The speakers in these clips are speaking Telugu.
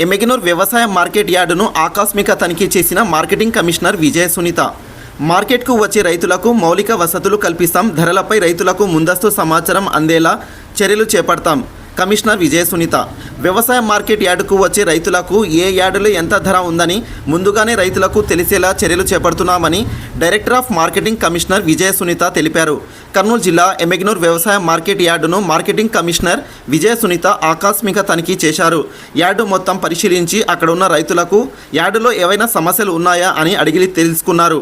ఎమెగినూర్ వ్యవసాయ మార్కెట్ యార్డును ఆకస్మిక తనిఖీ చేసిన మార్కెటింగ్ కమిషనర్ విజయ సునీత. మార్కెట్కు వచ్చే రైతులకు మౌలిక వసతులు కల్పిస్తాం ధరలపై రైతులకు ముందస్తు సమాచారం అందేలా చర్యలు చేపడతాం. కమిషనర్ విజయ సునీత. వ్యవసాయ మార్కెట్ యార్డుకు వచ్చే రైతులకు ఏ యార్డులో ఎంత ధర ఉందని ముందుగానే రైతులకు తెలిసేలా చర్యలు చేపడుతున్నామని director of marketing commissioner Vijaya Sunitha తెలిపారు. కర్నూలు జిల్లా ఎమెగ్నూర్ వ్యవసాయ మార్కెట్ యార్డును మార్కెటింగ్ కమిషనర్ విజయ సునీత ఆకస్మిక తనిఖీ చేశారు. యార్డు మొత్తం పరిశీలించి అక్కడ ఉన్న రైతులకు యార్డులో ఏవైనా సమస్యలు ఉన్నాయా అని అడిగి తెలుసుకున్నారు.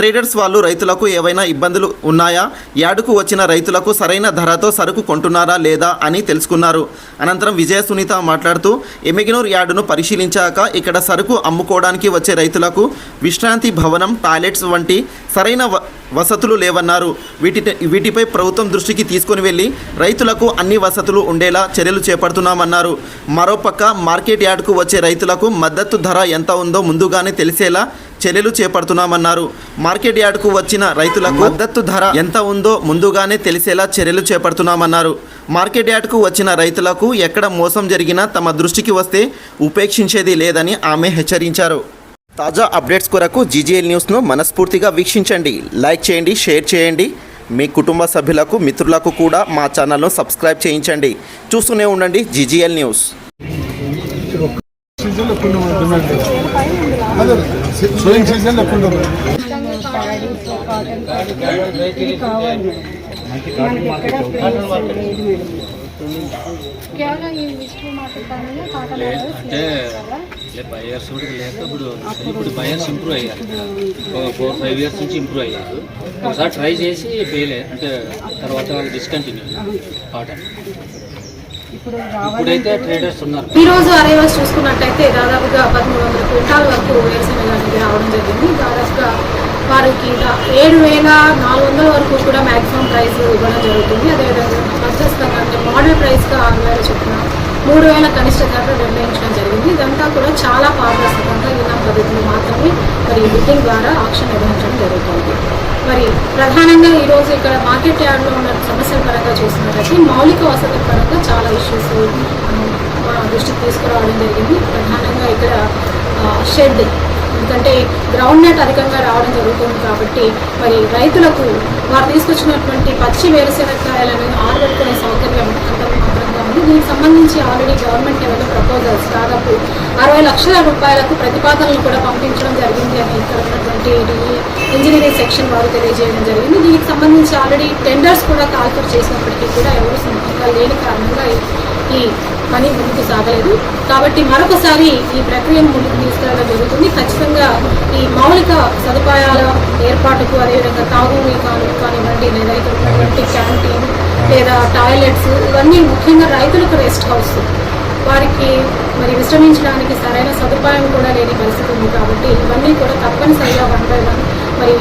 ట్రేడర్స్ వాళ్ళు రైతులకు ఏవైనా ఇబ్బందులు ఉన్నాయా? యార్డుకు వచ్చిన రైతులకు సరైన ధరతో సరుకు కొంటున్నారా లేదా అని తెలుసుకున్నారు. అనంతరం విజయ సునీత మాట్లాడుతూ ఎమిగినూర్ యార్డును పరిశీలించాక ఇక్కడ సరుకు అమ్ముకోవడానికి వచ్చే రైతులకు విశ్రాంతి భవనం టాయిలెట్స్ వంటి సరైన వ- వసతులు లేవన్నారు. వీటి వీటిపై ప్రభుత్వం దృష్టికి తీసుకొని వెళ్ళి రైతులకు అన్ని వసతులు ఉండేలా చర్యలు చేపడుతున్నామన్నారు. మరోపక్క మార్కెట్ యార్డ్కు వచ్చే రైతులకు మద్దతు ధర ఎంత ఉందో ముందుగానే తెలిసేలా చర్యలు చేపడుతున్నామన్నారు. మార్కెట్ యార్డ్కు వచ్చిన రైతులకు మద్దతు ధర ఎంత ఉందో ముందుగానే తెలిసేలా చర్యలు చేపడుతున్నామన్నారు. మార్కెట్ యార్డ్కు వచ్చిన రైతులకు ఎక్కడ మోసం జరిగినా తమ దృష్టికి వస్తే ఉపేక్షించేది లేదని ఆమె హెచ్చరించారు. తాజా అప్డేట్స్ కొరకు జీజీఎల్ న్యూస్ను మనస్ఫూర్తిగా వీక్షించండి. లైక్ చేయండి షేర్ చేయండి. మీ కుటుంబ సభ్యులకు మిత్రులకు కూడా మా ఛానల్ను సబ్స్క్రైబ్ చేయించండి. చూస్తూనే ఉండండి జీజీఎల్ న్యూస్. సీజన్లో అదే సీజన్లో కావాలి. అంటే బయర్స్ కూడా లేక ఇప్పుడు ఇప్పుడు బయర్స్ ఇంప్రూవ్ అయ్యారు ఫోర్ ఫైవ్ ఇయర్స్ నుంచి ఇంప్రూవ్ అయ్యారు. ఒకసారి ట్రై చేసి ఫెయిల్ అంటే తర్వాత డిస్కంటిన్యూ కాటన్ ఇప్పుడు రావాలి ఇప్పుడైతే ట్రేడర్స్ ఉన్నారు. ఈ రోజు అరైవల్స్ చూసుకున్నట్టయితే దాదాపుగా పదమూడు వందల క్వింటాల వరకు వేరుశెనగ రావడం జరిగింది. వారికి ఏడు వేల నాలుగు వందల వరకు కూడా మ్యాక్సిమం ప్రైస్ ఇవ్వడం జరుగుతుంది. అదేవిధంగా మధ్యస్థంగా అంటే మోడల్ ప్రైస్గా ఆరు వేల చొప్పున మూడు వేల కనిష్ట ధర నిర్ణయించడం జరిగింది. ఇదంతా కూడా చాలా పారదర్శకంగా ఇలా పద్ధతిలో మాత్రమే మరి బిడ్డింగ్ ద్వారా ఆక్షన్ నిర్వహించడం జరుగుతుంది. మరి ప్రధానంగా ఈరోజు ఇక్కడ మార్కెట్ యార్డ్లో ఉన్న సమస్యల పరంగా చూసినట్లయితే మౌలిక వసతుల పరంగా చాలా ఇష్యూస్ మా దృష్టికి తీసుకురావడం జరిగింది. ప్రధానంగా ఇక్కడ షెడ్ ఎందుకంటే గ్రౌండ్ నెట్ అధికంగా రావడం జరుగుతుంది కాబట్టి మరి రైతులకు వారు తీసుకొచ్చినటువంటి పచ్చి వేరుశెనగకాయలను ఆరబెట్టుకునే సౌకర్యం మాత్రంగా ఉంది. దీనికి సంబంధించి ఆల్రెడీ గవర్నమెంట్ లెవెల్లో ప్రపోజల్స్ దాదాపు అరవై లక్షల రూపాయలకు ప్రతిపాదనలు కూడా పంపించడం జరిగింది అని ఇక్కడ ఉన్నటువంటి ఇంజనీరింగ్ సెక్షన్ వారు తెలియజేయడం జరిగింది. దీనికి సంబంధించి ఆల్రెడీ టెండర్స్ కూడా కాల్ఫర్ చేసినప్పటికీ కూడా ఎవరు సొంతంగా లేని కారణంగా ఈ- పని ముందుకు సాగలేదు. కాబట్టి మరొకసారి ఈ ప్రక్రియను ముందుకు తీసుకురావడం జరుగుతుంది. ఖచ్చితంగా ఈ మౌలిక సదుపాయాల ఏర్పాటుకు అదేవిధంగా తాగునీరు కానీ కానివ్వండి లేదా ఇక్కడ ఉన్నటువంటి క్యాంటీన్ లేదా టాయిలెట్స్ ఇవన్నీ ముఖ్యంగా రైతులకు రెస్ట్ హౌస్. వారికి మరి విశ్రమించడానికి సరైన సదుపాయం కూడా లేని పరిస్థితి ఉంది కాబట్టి ఇవన్నీ కూడా తప్పనిసరిగా వన్ బై వన్ మరి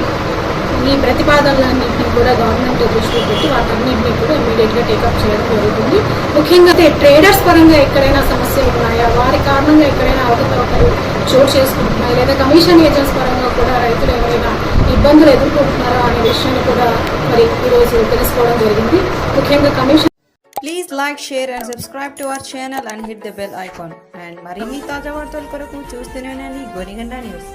ఈ ప్రతిపాదనలన్నింటినీ కూడా గవర్నమెంట్ దృష్టిలో పెట్టి వాటన్నింటినీ కూడా ఇమీడియట్గా టేకప్ చేయడం జరుగుతుంది. ముఖ్యంగా అయితే ట్రేడర్స్ పరంగా ఎక్కడైనా సమస్యలు ఉన్నాయా? వారి కారణంగా ఎక్కడైనా అవకతవకలు చోటు చేసుకుంటున్నాయి? లేదా కమిషన్ ఏజెంట్స్ పరంగా కూడా రైతులు ఏమైనా ఇబ్బందులు ఎదుర్కొంటున్నారా అనే విషయాన్ని కూడా మరి ఈరోజు తెలుసుకోవడం జరిగింది. ముఖ్యంగా commission please like share and subscribe to our channel and hit the bell icon and మరిన్ని తాజా వార్తల కొరకు చూస్తూనే ఉండండి. న్యూస్.